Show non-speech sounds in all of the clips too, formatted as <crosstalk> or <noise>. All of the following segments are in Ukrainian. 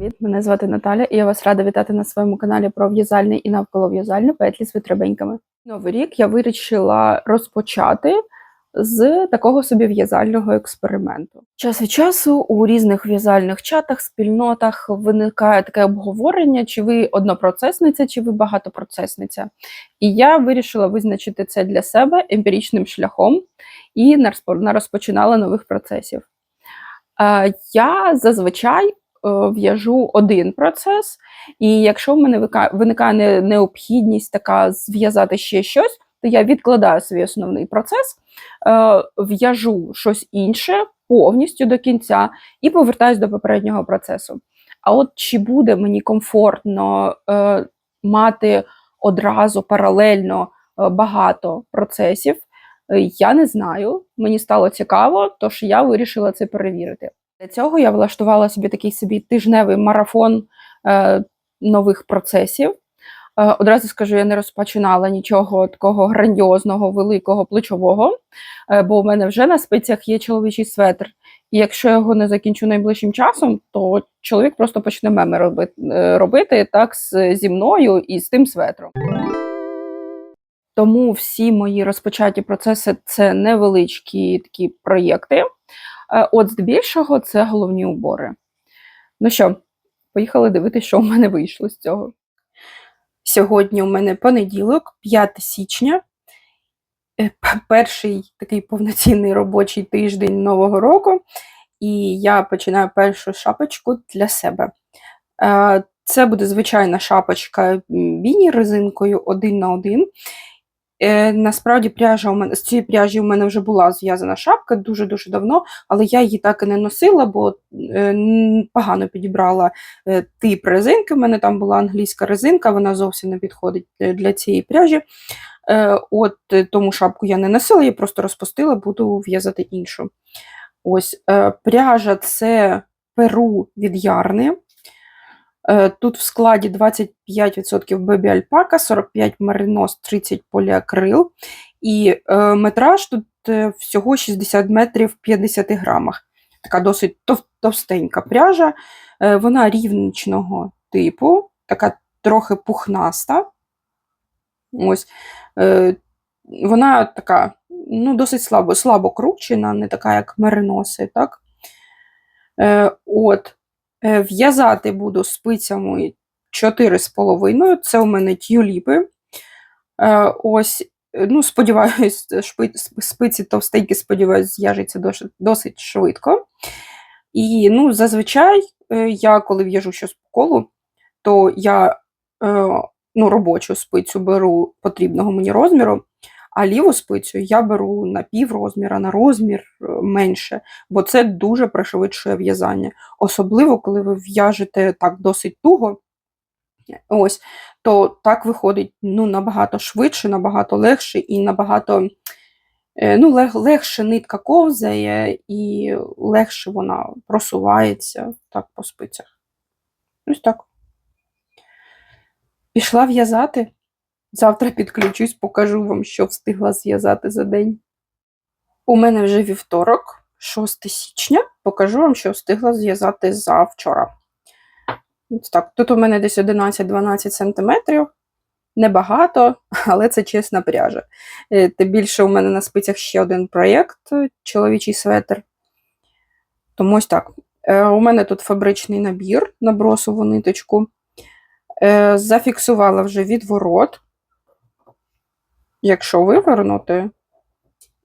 Привіт, мене звати Наталя, і я вас рада вітати на своєму каналі про в'язальний і навколо в'язальні петлі з витребеньками. Новий рік я вирішила розпочати з такого собі в'язального експерименту. Час від часу у різних в'язальних чатах, спільнотах виникає таке обговорення, чи ви однопроцесниця, чи ви багатопроцесниця. І я вирішила визначити це для себе емпіричним шляхом і розпочинала нових процесів. Е, Я зазвичай в'яжу один процес, і якщо в мене виникає необхідність така зв'язати ще щось, то я відкладаю свій основний процес, е, в'яжу щось інше повністю до кінця і повертаюсь до попереднього процесу. А от чи буде мені комфортно е, мати одразу паралельно е, багато процесів, е, я не знаю. Мені стало цікаво, тож я вирішила це перевірити. Для цього я влаштувала собі такий собі тижневий марафон е, нових процесів. Е, одразу скажу, я не розпочинала нічого такого грандіозного, великого, плечового, е, бо у мене вже на спицях є чоловічий светр. І якщо я його не закінчу найближчим часом, то чоловік просто почне меми робити, е, робити так зі мною і з тим светром. Тому всі мої розпочаті процеси це невеличкі такі проєкти. Е, От здебільшого це головні убори. Ну що, поїхали дивитися, що у мене вийшло з цього. Сьогодні у мене понеділок, 5 січня, е, перший такий повноцінний робочий тиждень Нового року, і я починаю першу шапочку для себе. Е, Це буде звичайна шапочка біні резинкою один на один. Е, насправді пряжа у мене з цієї пряжі у мене вже була зв'язана шапка дуже-дуже давно, але я її так і не носила, бо е, погано підібрала е, тип резинки. У мене там була англійська резинка, вона зовсім не підходить для цієї пряжі. От тому шапку я не носила, її просто розпустила, буду в'язати іншу. Ось пряжа це перу від ярни. Е, Тут в складі 25% бебі альпака, 45 меринос, 30 поліакрил. І е, метраж тут е, всього 60 метрів в 50 грамах. Така досить тов- товстенька пряжа. Е, вона рівничного типу, така трохи пухнаста. Ось. Вона така, ну, досить слабо, слабо кручена, не така, як мериноси. Так? От. Е, В'язати буду спицями 4,5. Це у мене тюліпи. Е, Ось, е, ну, сподіваюсь, <laughs> спиці товстенькі, сподіваюсь, зв'яжеться досить, швидко. І ну, зазвичай я, коли в'яжу щось по колу, то я ну, робочу спицю беру потрібного мені розміру, а ліву спицю я беру на пів розміра, на розмір е, менше, бо це дуже пришвидшує в'язання. Особливо, коли ви в'яжете так досить туго, ось, то так виходить ну, набагато швидше, набагато легше і набагато е, ну, лег, легше нитка ковзає і легше вона просувається так по спицях. Ось так. Пішла в'язати. Завтра підключусь, покажу вам, що встигла зв'язати за день. У мене вже вівторок, 6 січня. Покажу вам, що встигла зв'язати за вчора. Так. Тут у мене десь 11-12 см. Небагато, але це чесна пряжа. Е, Тим більше у мене на спицях ще один проєкт чоловічий светр. Тому ось так. Е, У мене тут фабричний набір на бросову ниточку. Е, Зафіксувала вже відворот. Якщо вивернути,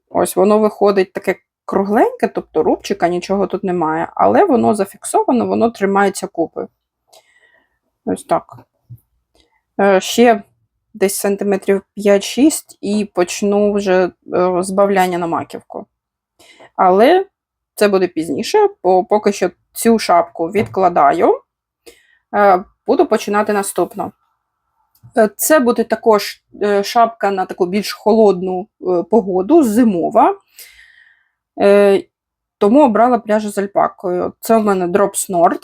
ось воно виходить таке кругленьке, тобто рубчика, нічого тут немає, але воно зафіксовано, воно тримається купи. Ось так. Е, Ще десь сантиметрів 5-6 і почну вже е, збавляння на маківку. Але це буде пізніше, бо поки що цю шапку відкладаю. Е, Буду починати наступну. Е, Це буде також е, шапка на таку більш холодну е, погоду, зимова. Тому обрала пряжу з альпакою. Це у мене Drops Nord.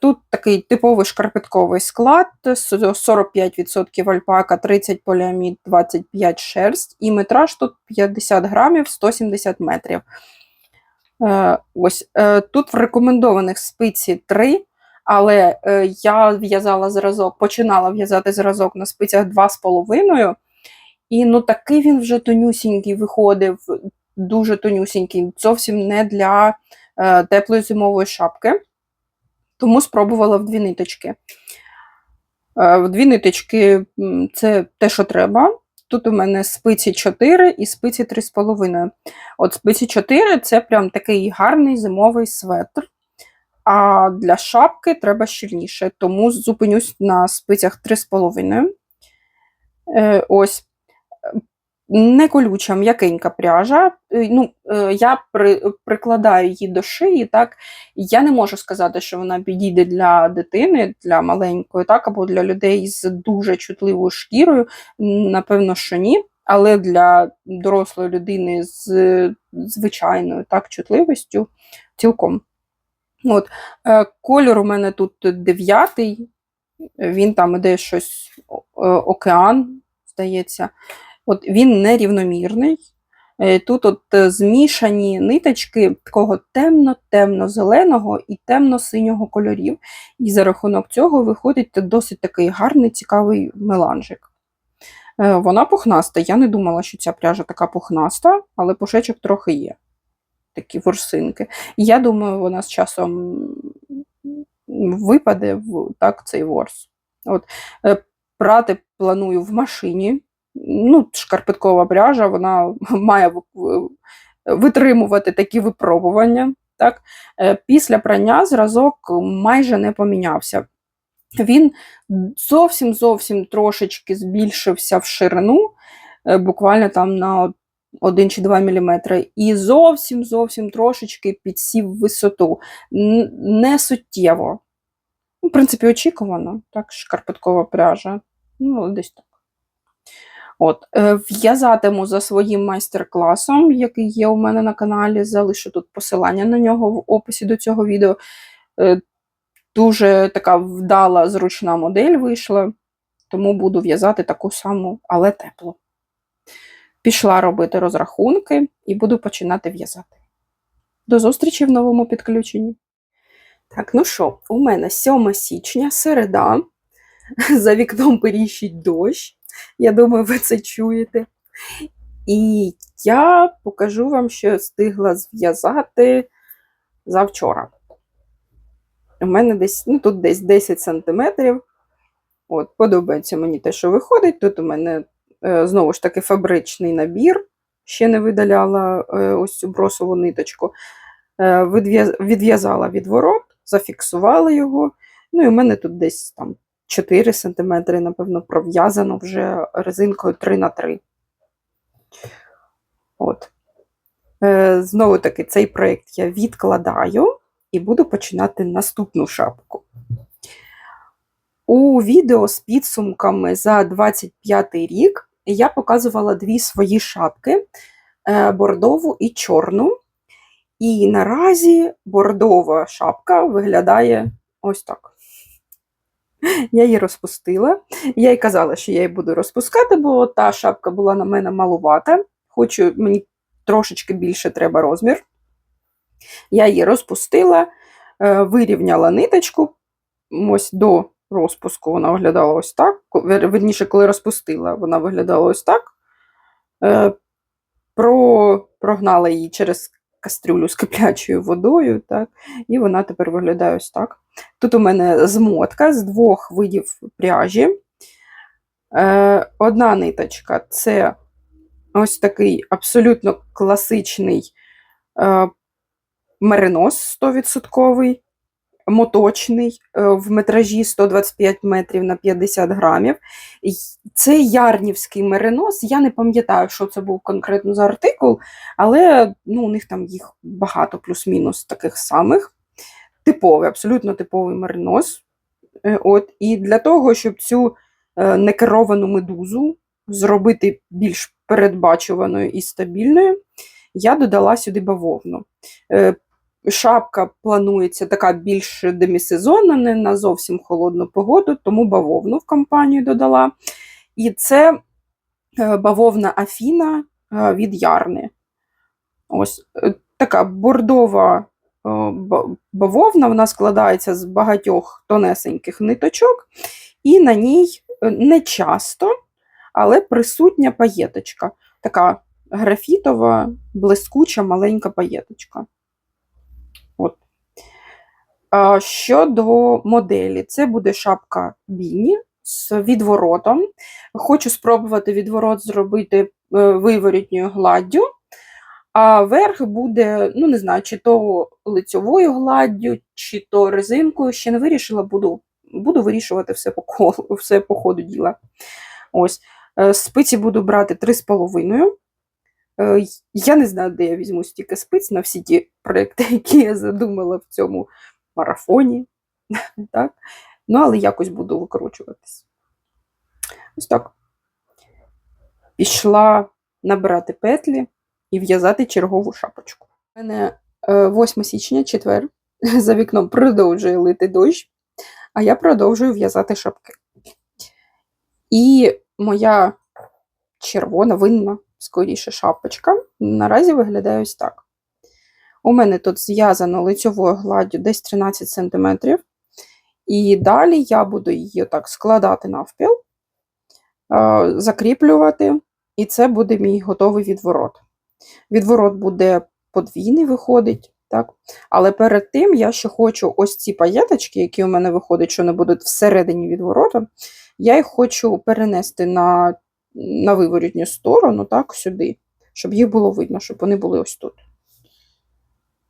Тут такий типовий шкарпетковий склад: 45% альпака, 30 поліамід, 25 шерсть, і метраж тут 50 грамів, 170 метрів. Ось тут в рекомендованих спиці 3, Але е, я в'язала зразок, починала в'язати зразок на спицях 2,5. І ну такий він вже тонюсінький виходив, дуже тонюсінький, зовсім не для е, теплої зимової шапки. Тому спробувала в дві ниточки. Е, в дві ниточки це те, що треба. Тут у мене спиці 4 і спиці 3,5. От спиці 4 це прям такий гарний зимовий светр. А для шапки треба щільніше, тому зупинюсь на спицях 3,5. Е, ось. Не колюча, м'якенька пряжа. Е, Ну, е, я при, прикладаю її до шиї, так. Я не можу сказати, що вона підійде для дитини, для маленької, так, або для людей з дуже чутливою шкірою. Напевно, що ні. Але для дорослої людини з звичайною так, чутливістю цілком. От, е, Кольор у мене тут дев'ятий, він там іде щось е, океан, здається. От Він нерівномірний. Е, Тут от змішані ниточки такого темно-темно-зеленого і темно-синього кольорів. І за рахунок цього виходить досить такий гарний, цікавий меланжик. Вона пухнаста. Я не думала, що ця пряжа така пухнаста, але пушечок трохи є. Такі ворсинки. І я думаю, вона з часом випаде в так, цей ворс. От. е, Прати планую в машині. Ну, шкарпеткова пряжа, вона <laughs> має витримувати такі випробування. Так? Е, Після прання зразок майже не помінявся. Він зовсім зовсім трошечки збільшився в ширину, е, буквально там на 1 чи 2 мм, і зовсім зовсім трошечки підсів висоту. Не суттєво. В принципі, очікувано, так, шкарпеткова пряжа. Ну, десь так. От, е, в'язатиму за своїм майстер-класом, який є у мене на каналі. Залишу тут посилання на нього в описі до цього відео. Е, Дуже така вдала, зручна модель вийшла, тому буду в'язати таку саму, але теплу. Пішла робити розрахунки і буду починати в'язати. До зустрічі в новому підключенні. Так, ну що, у мене 7 січня, середа. <laughs> За вікном періщить дощ. Я думаю, ви це чуєте. І я покажу вам, що я встигла зв'язати завчора. У мене десь, ну тут десь 10 сантиметрів. От, подобається мені те, що виходить. Тут у мене знову ж таки фабричний набір. Ще не видаляла е, ось цю бросову ниточку. Е, відв'яз- відв'язала відворот, зафіксувала його. Ну і у мене тут десь там 4 см, напевно, пров'язано вже резинкою 3 на 3 От. Е, знову таки, цей проєкт я відкладаю і буду починати наступну шапку. У відео з підсумками за 25 рік я показувала дві свої шапки е, бордову і чорну. І наразі бордова шапка виглядає ось так. Я її розпустила. Я їй казала, що я її буду розпускати, бо та шапка була на мене малувата. Хочу, мені трошечки більше треба розмір. Я її розпустила, е, вирівняла ниточку. Ось до розпуску вона виглядала ось так. Верніше, коли розпустила, вона виглядала ось так. Е, Про, прогнала її через кастрюлю з киплячою водою, так, і вона тепер виглядає ось так. Тут у мене змотка з двох видів пряжі. Е, Одна ниточка це ось такий абсолютно класичний е, меринос 100%, моточний е, в метражі 125 метрів на 50 грамів. Це ярнівський меринос. Я не пам'ятаю, що це був конкретно за артикул, але ну, у них там їх багато, плюс-мінус таких самих. Типовий, абсолютно типовий меринос. Е, От, і для того, щоб цю е, некеровану медузу зробити більш передбачуваною і стабільною, я додала сюди бавовну. Шапка планується така більш демісезонна, не на зовсім холодну погоду, тому бавовну в компанію додала. І це е, бавовна Афіна е, від Ярни. Ось е, така бордова бавовна, вона складається з багатьох тонесеньких ниточок, і на ній не часто, але присутня паєточка. Така графітова, блискуча, маленька паєточка. Щодо моделі, це буде шапка Біні з відворотом. Хочу спробувати відворот зробити е, виворітньою гладдю. А верх буде, ну не знаю, чи то лицьовою гладдю, чи то резинкою. Ще не вирішила, буду, буду вирішувати все по, колу, все по ходу діла. Ось. Е, Спиці буду брати 3,5. Е, Я не знаю, де я візьму стільки спиць на всі ті проекти, які я задумала в цьому марафоні. <laughs> Так? Ну, але якось буду викручуватись. Ось так. Пішла набирати петлі і в'язати чергову шапочку. У мене е, 8 січня, четвер, <laughs> за вікном продовжує лити дощ, а я продовжую в'язати шапки. І моя червона, винна, скоріше, шапочка наразі виглядає ось так. У мене тут зв'язано лицьовою гладдю десь 13 см. І далі я буду її так складати навпіл, е, закріплювати, і це буде мій готовий відворот. Відворот буде подвійний, виходить, так? Але перед тим я ще хочу ось ці паєточки, які у мене виходять, що вони будуть всередині відвороту, я їх хочу перенести на, на виворітню сторону, так, сюди, щоб їх було видно, щоб вони були ось тут.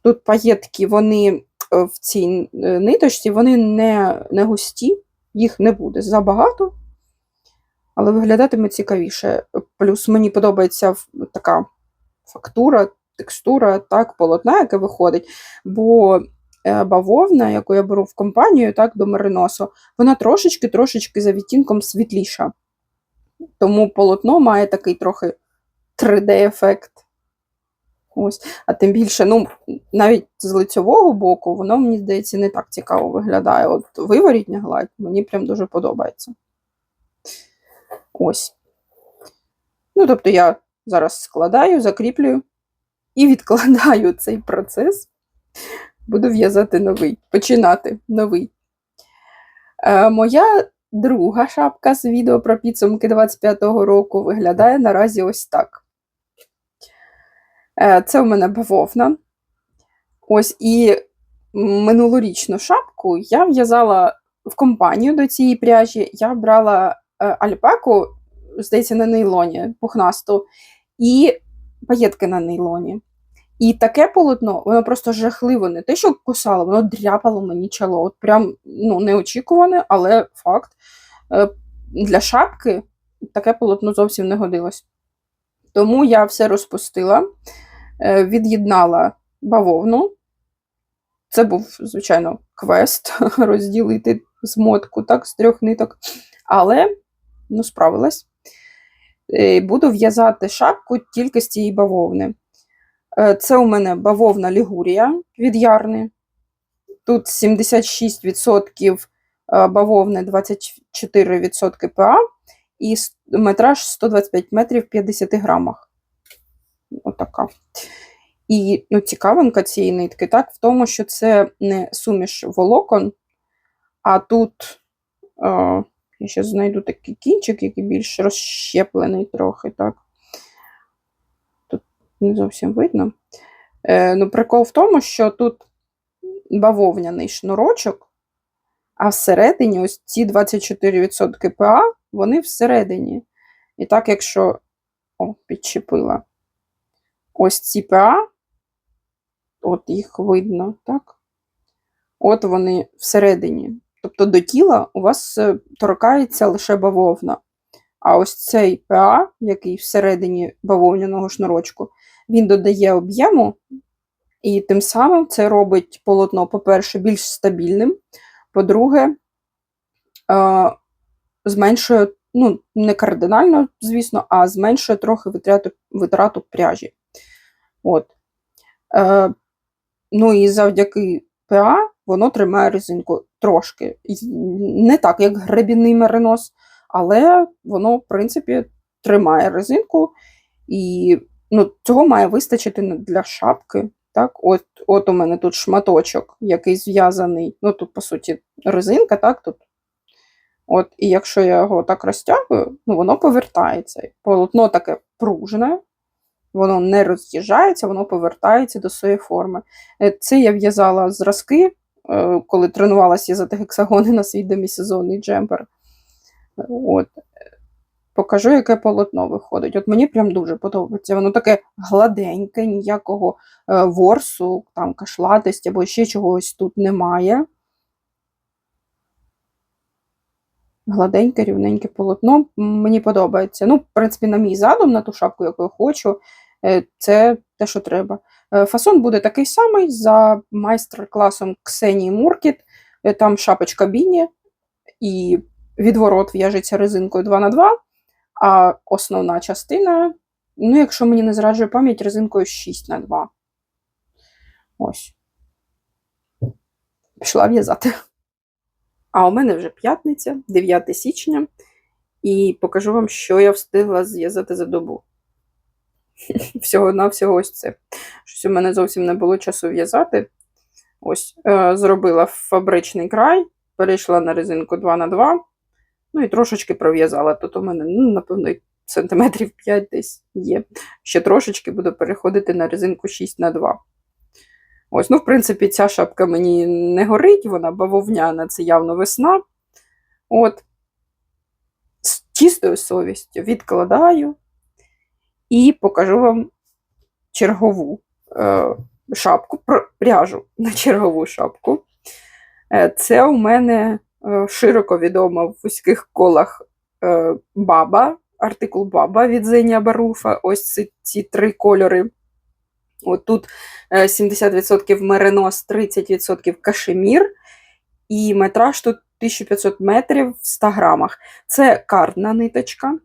Тут паєтки, вони е, в цій е, ниточці, вони не, не густі, їх не буде забагато, але виглядатиме цікавіше. Плюс мені подобається така фактура, текстура, так, полотна, яке виходить. Бо е, бавовна, яку я беру в компанію, так, до мериносу, вона трошечки-трошечки за відтінком світліша. Тому полотно має такий трохи 3D-ефект. Ось. А тим більше, ну, навіть з лицьового боку, воно, мені здається, не так цікаво виглядає. От виворітня гладь мені прям дуже подобається. Ось. Ну, тобто я зараз складаю, закріплюю і відкладаю <laughs> цей процес. Буду в'язати новий, починати новий. Е, моя друга шапка з відео про підсумки 25-го року виглядає наразі ось так. Е, це у мене бавовна. Ось і минулорічну шапку я в'язала в компанію до цієї пряжі. Я брала е, альпаку, здається, на нейлоні пухнасту, і паєтки на нейлоні. І таке полотно, воно просто жахливо, не те, що кусало, воно дряпало мені чоло. От прям ну, неочікуване, але факт. Е, Для шапки таке полотно зовсім не годилось. Тому я все розпустила, від'єднала бавовну. Це був, звичайно, квест <laughs> розділити змотку так, з трьох ниток. Але ну, справилась. Е, Буду в'язати шапку тільки з цієї бавовни. Е, Це у мене бавовна лігурія від ярни. Тут 76% е, бавовни, 24% ПА і метраж 125 метрів в 50 грамах. Отака. І ну, цікавинка цієї нитки так, в тому, що це не суміш волокон, а тут е, я ще знайду такий кінчик, який більш розщеплений трохи. так. Тут не зовсім видно. Е, ну, прикол в тому, що тут бавовняний шнурочок, а всередині ось ці 24% ПА, вони всередині. І так, якщо о, підчепила ось ці ПА, от їх видно, так? От вони всередині. Тобто до тіла у вас е, торкається лише бавовна. А ось цей ПА, який всередині бавовняного шнурочку, він додає об'єму, і тим самим це робить полотно, по-перше, більш стабільним. По-друге, е, зменшує, ну, не кардинально, звісно, а зменшує трохи витрату, витрату пряжі. От. Е, ну і завдяки ПА воно тримає резинку трошки. Не так, як гребінний меринос, але воно, в принципі, тримає резинку, і ну, цього має вистачити для шапки. Так, от, от у мене тут шматочок, який зв'язаний. Ну, тут, по суті, резинка, так, тут. От, і якщо я його так розтягую, ну, воно повертається. Полотно таке пружне, воно не роз'їжджається, воно повертається до своєї форми. Е, Це я в'язала зразки, е, коли тренувалася в'язати гексагони на свій демісезонний джемпер. От. Покажу, яке полотно виходить. От мені прям дуже подобається. Воно таке гладеньке, ніякого е, ворсу, там кашлатості або ще чогось тут немає. Гладеньке, рівненьке полотно. Мені подобається. Ну, в принципі, на мій задум, на ту шапку, яку я хочу, це те, що треба. Е, Фасон буде такий самий за майстер-класом Ксенії Муркіт. Е, Там шапочка біні і відворот в'яжеться резинкою 2х2, а основна частина, ну, якщо мені не зраджує пам'ять, резинкою 6х2. Ось. Пішла в'язати. А у мене вже п'ятниця, 9 січня, і покажу вам, що я встигла зв'язати за добу. Всього на всього ось це. Щось у мене зовсім не було часу в'язати. Ось, е, зробила фабричний край, перейшла на резинку 2х2, ну і трошечки пров'язала. Тут у мене, ну, напевно, сантиметрів 5 десь є. Ще трошечки буду переходити на резинку 6х2. Ось, ну, в принципі, ця шапка мені не горить, вона бавовняна, це явно весна. От, з чистою совістю відкладаю і покажу вам чергову е, шапку, пряжу на чергову шапку. Е, це у мене е, широко відома в вузьких колах е, баба, артикул баба від Зеня Баруфа. Ось ці, ці три кольори. От тут е, 70% меринос, 30% кашемір, і метраж тут 1500 метрів в 100 грамах. Це картна ниточка.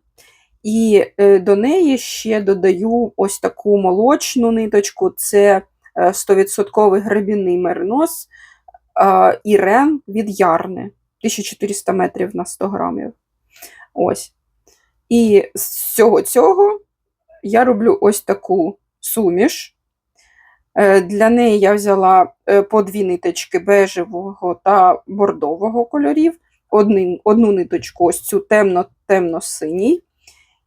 І е, до неї ще додаю ось таку молочну ниточку, це е, 100% гребінний меринос е, і рен від ярни 1400 метрів на 100 грамів. Ось. І з всього цього я роблю ось таку суміш. Е, Для неї я взяла е, по дві ниточки бежевого та бордового кольорів, одну, одну ниточку ось цю темно-темно-синій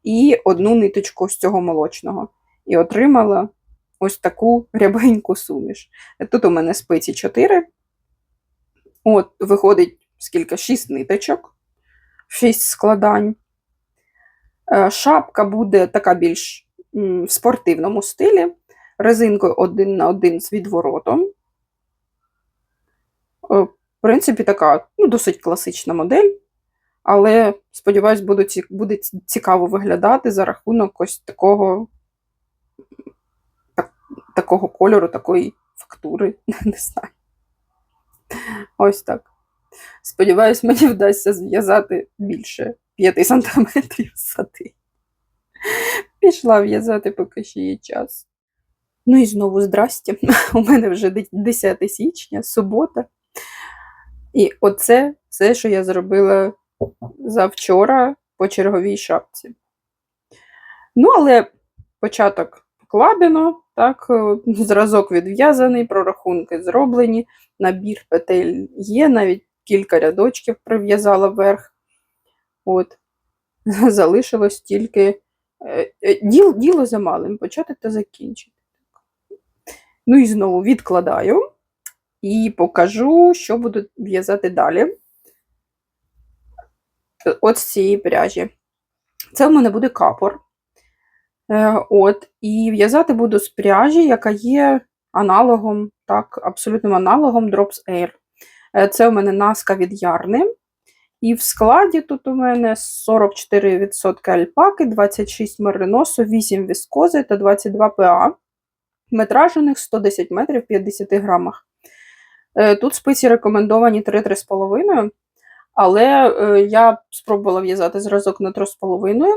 і одну ниточку з цього молочного. І отримала ось таку рябеньку суміш. Тут у мене спиці 4. От, виходить скільки? 6 ниточок, 6 складань. Е, Шапка буде така більш в спортивному стилі, резинкою один на один з відворотом. Е, В принципі, така ну, досить класична модель. Але, сподіваюсь, буде, ці- буде цікаво виглядати за рахунок ось такого, так, такого кольору, такої фактури. <laughs> Не знаю. Ось так. Сподіваюсь, мені вдасться зв'язати більше 5 сантиметрів <laughs> сати. Пішла в'язати, поки ще є час. Ну і знову здрастя. <laughs> У мене вже 10 січня, субота. І оце все, що я зробила завчора по черговій шапці. Ну, але початок покладено, так, е, зразок відв'язаний, прорахунки зроблені, набір петель є, навіть кілька рядочків прив'язала вверх. От. <laughs> Залишилось тільки е, е, діл, діло за малим, почати та закінчити. Ну і знову відкладаю і покажу, що буду в'язати далі от з цієї пряжі. Це в мене буде капор. Е, от, І в'язати буду з пряжі, яка є аналогом, так, абсолютним аналогом Drops Air. Е, Це у мене наска від ярни. І в складі тут у мене 44% альпаки, 26 мериносу, 8 віскози та 22 ПА. Метраж у них 110 метрів в 50 грамах. Е, Тут спиці рекомендовані 3-3,5. Але е, я спробувала в'язати зразок на 3,5,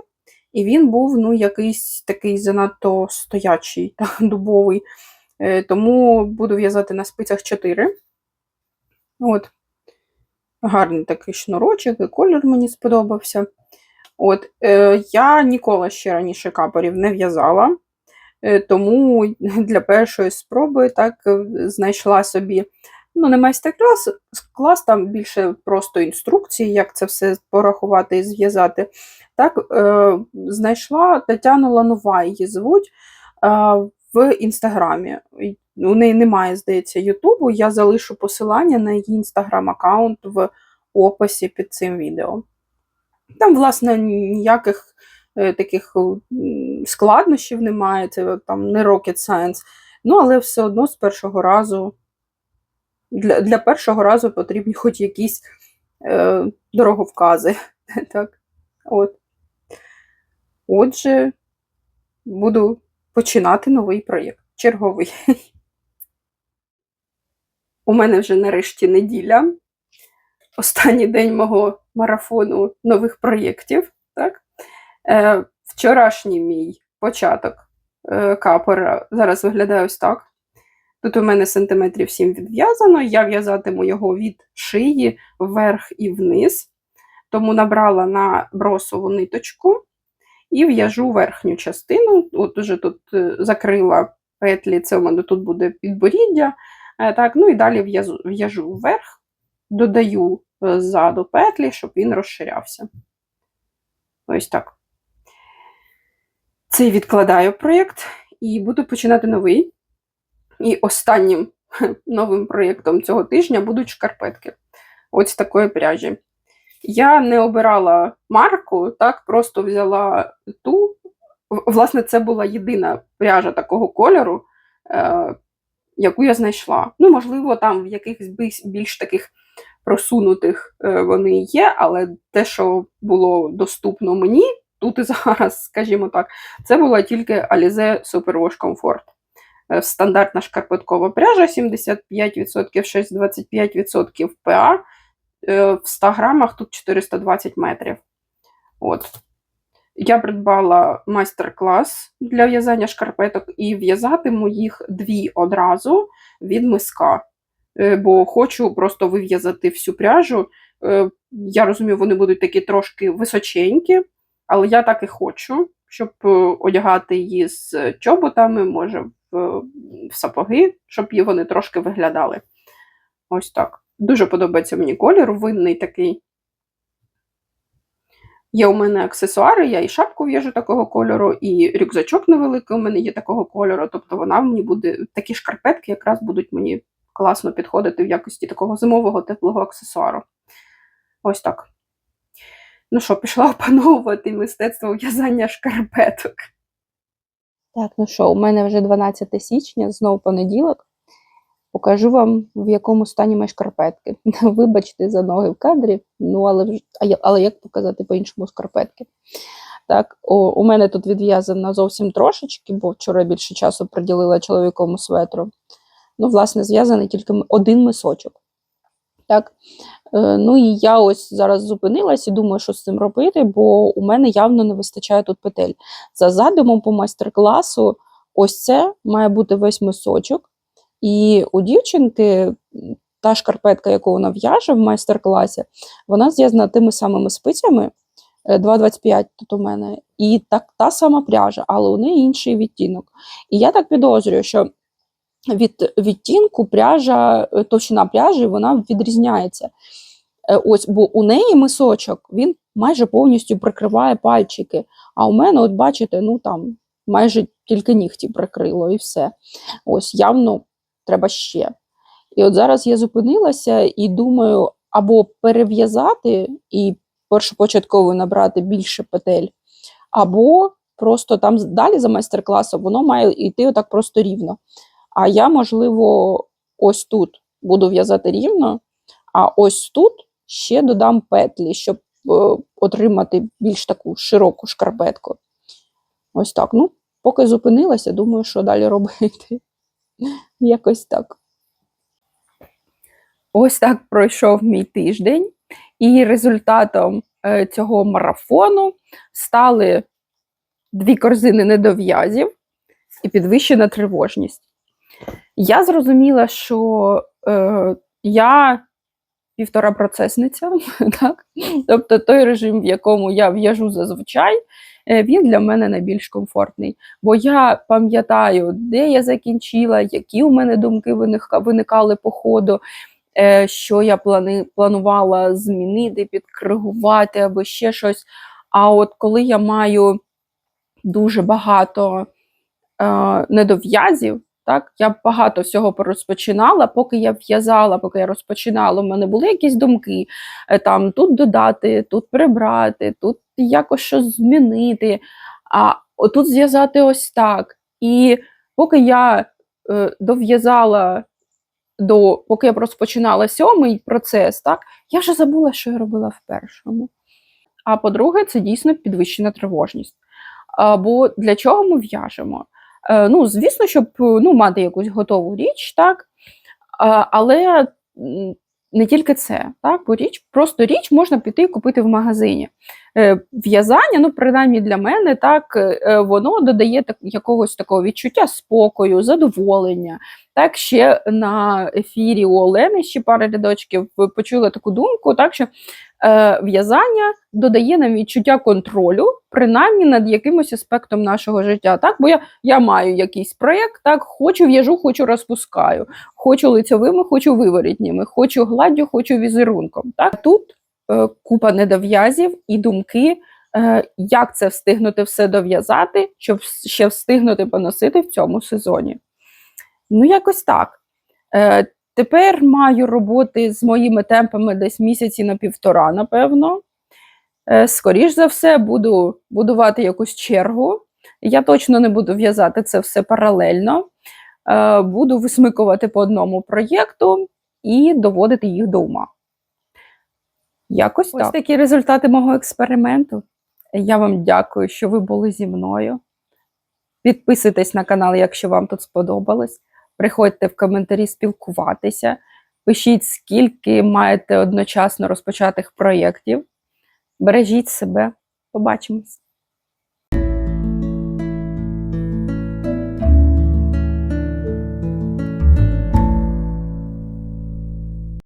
і він був ну, якийсь такий занадто стоячий та <laughs> дубовий. Е, тому буду в'язати на спицях 4. От. Гарний такий шнурочок, і колір мені сподобався. От, е, Я ніколи ще раніше капорів не в'язала. Е, Тому для першої спроби так е, знайшла собі ну, не майстер-клас, клас, там більше просто інструкції, як це все порахувати і зв'язати. Так, е, знайшла Тетяну Ланова, її звуть е, в інстаграмі. У неї немає, здається, Ютубу. Я залишу посилання на її інстаграм-аккаунт в описі під цим відео. Там, власне, ніяких е, таких складнощів немає, це там не rocket science. Ну, але все одно з першого разу для, для першого разу потрібні хоч якісь е, дороговкази. <laughs> Так? От. Отже, буду починати новий проєкт. Черговий. <laughs> У мене вже нарешті неділя. Останній день мого марафону нових проєктів. Так? Е, вчорашній мій початок е, капора зараз виглядає ось так. Тут у мене сантиметрів 7 відв'язано, я в'язатиму його від шиї вверх і вниз. Тому набрала на бросову ниточку і в'яжу верхню частину. От уже тут е, закрила петлі, це у мене тут буде підборіддя. Е, Так, ну і далі в'яжу вверх, додаю е, ззаду петлі, щоб він розширявся. Ось так. Цей відкладаю проєкт і буду починати новий. І останнім <laughs> новим проєктом цього тижня будуть шкарпетки. Ось такої пряжі. Я не обирала марку, так, просто взяла ту. Власне, це була єдина пряжа такого кольору, е, яку я знайшла. Ну, можливо, там в якихось більш, більш таких просунутих е, вони є, але те, що було доступно мені тут і зараз, скажімо так, це була тільки Alize Superwash Comfort. Е, Стандартна шкарпеткова пряжа 75%, 6,25% ПА. В 100 грамах тут 420 метрів. От. Я придбала майстер-клас для в'язання шкарпеток і в'язатиму їх дві одразу від миска. Е, Бо хочу просто вив'язати всю пряжу. Е, Я розумію, вони будуть такі трошки височенькі, але я так і хочу, щоб одягати її з чоботами, може, в, в сапоги, щоб вони трошки виглядали. Ось так. Дуже подобається мені колір, винний такий. Є у мене аксесуари, я і шапку в'яжу такого кольору, і рюкзачок невеликий у мене є такого кольору. Тобто вона мені буде, такі шкарпетки якраз будуть мені класно підходити в якості такого зимового теплого аксесуару. Ось так. Ну що, пішла <laughs> опановувати мистецтво в'язання шкарпеток. Так, ну що, у мене вже 12 січня, знову понеділок. Покажу вам, в якому стані мої шкарпетки. <laughs> Вибачте за ноги в кадрі, ну але, вже- але як показати по-іншому шкарпетки? Так, о, у мене тут відв'язано зовсім трошечки, бо вчора більше часу приділила чоловіковому светру. Ну, власне, зв'язаний тільки один мисочок. Так. Е, ну і я ось зараз зупинилась і думаю, що з цим робити, бо у мене явно не вистачає тут петель. За задумом по майстер-класу, ось це має бути весь мисочок. І у дівчинки та шкарпетка, яку вона в'яже в майстер-класі, вона зв'язана тими самими спицями е, 2,25 тут у мене, і так, та сама пряжа, але у неї інший відтінок. І я так підозрюю, що від відтінку пряжа, е, товщина пряжі вона відрізняється. Е, Ось, бо у неї мисочок він майже повністю прикриває пальчики. А у мене, от бачите, ну там майже тільки нігті прикрило і все. Ось явно треба ще. І от зараз я зупинилася і думаю, або перев'язати і першопочатково набрати більше петель, або просто там далі за майстер-класом воно має йти отак просто рівно. А я, можливо, ось тут буду в'язати рівно, а ось тут ще додам петлі, щоб е, отримати більш таку широку шкарпетку. Ось так. Ну, поки зупинилася, думаю, що далі робити. <laughs> Якось так. Ось так пройшов мій тиждень, і результатом е, цього марафону стали дві корзини недов'язів і підвищена тривожність. Я зрозуміла, що е, я півтора процесниця, <laughs> так? тобто той режим, в якому я в'яжу зазвичай, е, він для мене найбільш комфортний. Бо я пам'ятаю, де я закінчила, які у мене думки виникали по ходу, е, що я плани, планувала змінити, підкоригувати або ще щось. А от коли я маю дуже багато е, недов'язів, так, я багато всього порозпочинала, поки я в'язала, поки я розпочинала, у мене були якісь думки, е, там тут додати, тут прибрати, тут якось щось змінити, а отут зв'язати ось так. І поки я е, дов'язала до, поки я розпочинала сьомий процес, так, я вже забула, що я робила в першому. А по-друге, це дійсно підвищена тривожність. А, бо для чого ми в'яжемо? Е, ну, звісно, щоб ну, мати якусь готову річ, так? Але не тільки це, так? бо річ, просто річ можна піти і купити в магазині. Е, в'язання, ну, принаймні для мене, так, е, воно додає так, якогось такого відчуття спокою, задоволення. Так, ще на ефірі у Олени ще пара рядочків ви почули таку думку, так, що е, в'язання додає нам відчуття контролю, принаймні над якимось аспектом нашого життя. Так? Бо я, я маю якийсь проєкт, так, хочу в'яжу, хочу розпускаю, хочу лицьовими, хочу виворітніми, хочу гладдю, хочу візерунком. Так? Тут е, купа недов'язів і думки, е, як це встигнути все дов'язати, щоб ще встигнути поносити в цьому сезоні. Ну, якось так. Тепер маю роботи з моїми темпами десь місяці на півтора, напевно. Е, Скоріш за все, буду будувати якусь чергу. Я точно не буду в'язати це все паралельно. Е, Буду висмикувати по одному проєкту і доводити їх до ума. Якось Ось так. такі результати мого експерименту. Я вам дякую, що ви були зі мною. Підписуйтесь на канал, якщо вам тут сподобалось. Приходьте в коментарі спілкуватися. Пишіть, скільки маєте одночасно розпочатих проєктів. Бережіть себе. Побачимось!